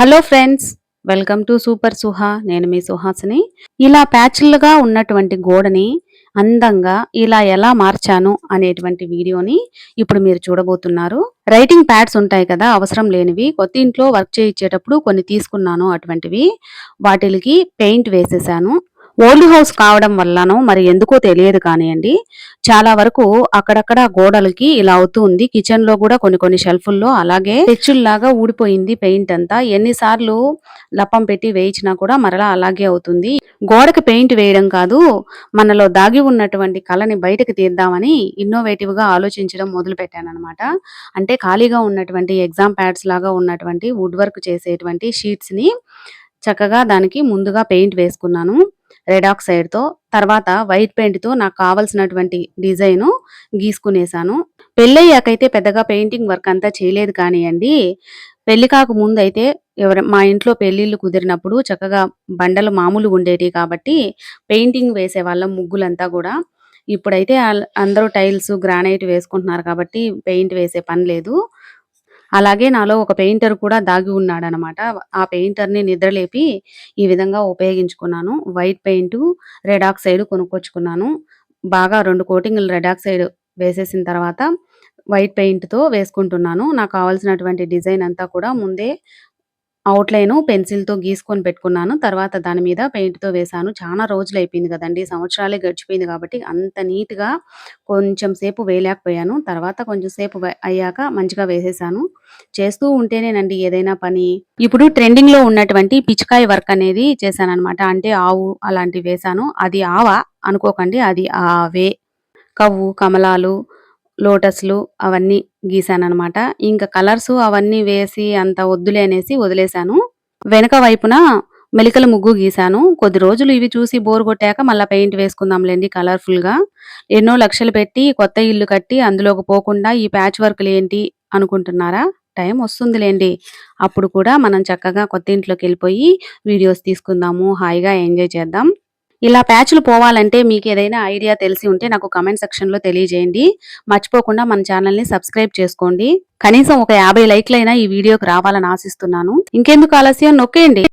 Hello friends welcome to super Suha. నేను మీ సుహాసిని. ఇలా ప్యాచ్లుగా ఉన్నటువంటి గోడని అందంగా ఇలా ఎలా మార్చాను అనేటువంటి వీడియోని ఇప్పుడు మీరు చూడబోతున్నారు. రైటింగ్ ప్యాడ్స్ ఉంటాయి కదా అవసరం లేనివి. కొత్త ఇంట్లో వర్క్ చేయించేటప్పుడు కొన్ని తీసుకున్నాను అటువంటివి. వాటికి పెయింట్ వేసేసాను. ఓల్డ్ హౌస్ కావడం వల్లనో మరి ఎందుకో తెలియదు కానివ్వండి చాలా వరకు అక్కడక్కడ గోడలకి ఇలా అవుతూ ఉంది. కిచెన్లో కూడా కొన్ని కొన్ని షెల్ఫుల్లో అలాగే తెచ్చుల్లాగా ఊడిపోయింది పెయింట్ అంతా. ఎన్నిసార్లు లప్పం పెట్టి వేయించినా కూడా మరలా అలాగే అవుతుంది. గోడకి పెయింట్ వేయడం కాదు మనలో దాగి ఉన్నటువంటి కళని బయటకు తీద్దామని ఇన్నోవేటివ్గా ఆలోచించడం మొదలు పెట్టాను అనమాట అంటే ఖాళీగా ఉన్నటువంటి ఎగ్జామ్ ప్యాడ్స్ లాగా ఉన్నటువంటి వుడ్ వర్క్ చేసేటువంటి షీట్స్ని చక్కగా దానికి ముందుగా పెయింట్ వేసుకున్నాను. రెడ్తో తర్వాత వైట్ పెయింట్తో నాకు కావలసినటువంటి డిజైన్ గీసుకునేసాను. పెళ్ళయ్యాకైతే పెద్దగా పెయింటింగ్ వర్క్ అంతా చేయలేదు కానివ్వండి పెళ్ళి కాక ముందు అయితే ఎవరు మా ఇంట్లో పెళ్ళిళ్ళు కుదిరినప్పుడు చక్కగా బండలు మామూలు ఉండేవి కాబట్టి పెయింటింగ్ వేసే వాళ్ళం ముగ్గులంతా కూడా. ఇప్పుడైతే అందరూ టైల్స్ గ్రానైట్ వేసుకుంటున్నారు కాబట్టి పెయింట్ వేసే పని లేదు. అలాగే నాలో ఒక పెయింటర్ కూడా దాగి ఉన్నాడనమాట. ఆ పెయింటర్ని నిద్రలేపి ఈ విధంగా ఉపయోగించుకున్నాను. వైట్ పెయింట్ రెడ్ ఆక్సైడ్ కొనుక్కొచ్చుకున్నాను. బాగా రెండు కోటింగ్లు రెడ్ ఆక్సైడ్ వేసేసిన తర్వాత వైట్ పెయింట్తో వేసుకుంటున్నాను. నాకు కావాల్సినటువంటి డిజైన్ అంతా కూడా ముందే అవుట్లైన్ పెన్సిల్తో గీసుకొని పెట్టుకున్నాను. తర్వాత దాని మీద పెయింట్తో వేశాను. చాలా రోజులు అయిపోయింది కదండి. సంవత్సరాలే గడిచిపోయింది కాబట్టి అంత నీట్గా కొంచెం సేపు వేయలేకపోయాను. తర్వాత కొంచెం సేపు వే- అయ్యాక మంచిగా వేసేసాను. చేస్తూ ఉంటేనేనండి ఏదైనా పని. ఇప్పుడు ట్రెండింగ్లో ఉన్నటువంటి పిచికాయ వర్క్ అనేది చేశాను అనమాట అంటే ఆవు అలాంటివి వేశాను. అది ఆవ? అనుకోకండి. అది ఆవే. కవ్వు కమలాలు లోటస్లు అవన్నీ గీసానన్నమాట ఇంకా కలర్స్ అవన్నీ వేసి అంత వద్దులే అనేసి వదిలేశాను. వెనక వైపున మెలికల ముగ్గు గీశాను. కొద్ది రోజులు ఇవి చూసి బోర్ కొట్టాక మళ్ళీ పెయింట్ వేసుకుందాంలేండి కలర్ఫుల్గా. ఎన్నో లక్షలు పెట్టి కొత్త ఇల్లు కట్టి అందులోకి పోకుండా ఈ ప్యాచ్ వర్క్లు ఏంటి అనుకుంటున్నారా? టైం వస్తుందిలేండి. అప్పుడు కూడా మనం చక్కగా కొత్త ఇంట్లోకి వెళ్ళిపోయి వీడియోస్ తీసుకుందాము హాయిగా ఎంజాయ్ చేద్దాం. ఇలా ప్యాచ్లు పోవాలంటే మీకు ఏదైనా ఐడియా తెలిసి ఉంటే నాకు కమెంట్ సెక్షన్లో తెలియజేయండి. మర్చిపోకుండా మన ఛానల్ని సబ్స్క్రైబ్ చేసుకోండి. కనీసం ఒక యాభై లైక్లైనా ఈ వీడియోకి రావాలని ఆశిస్తున్నాను. ఇంకెందుకు ఆలస్యం? నొక్కేయండి.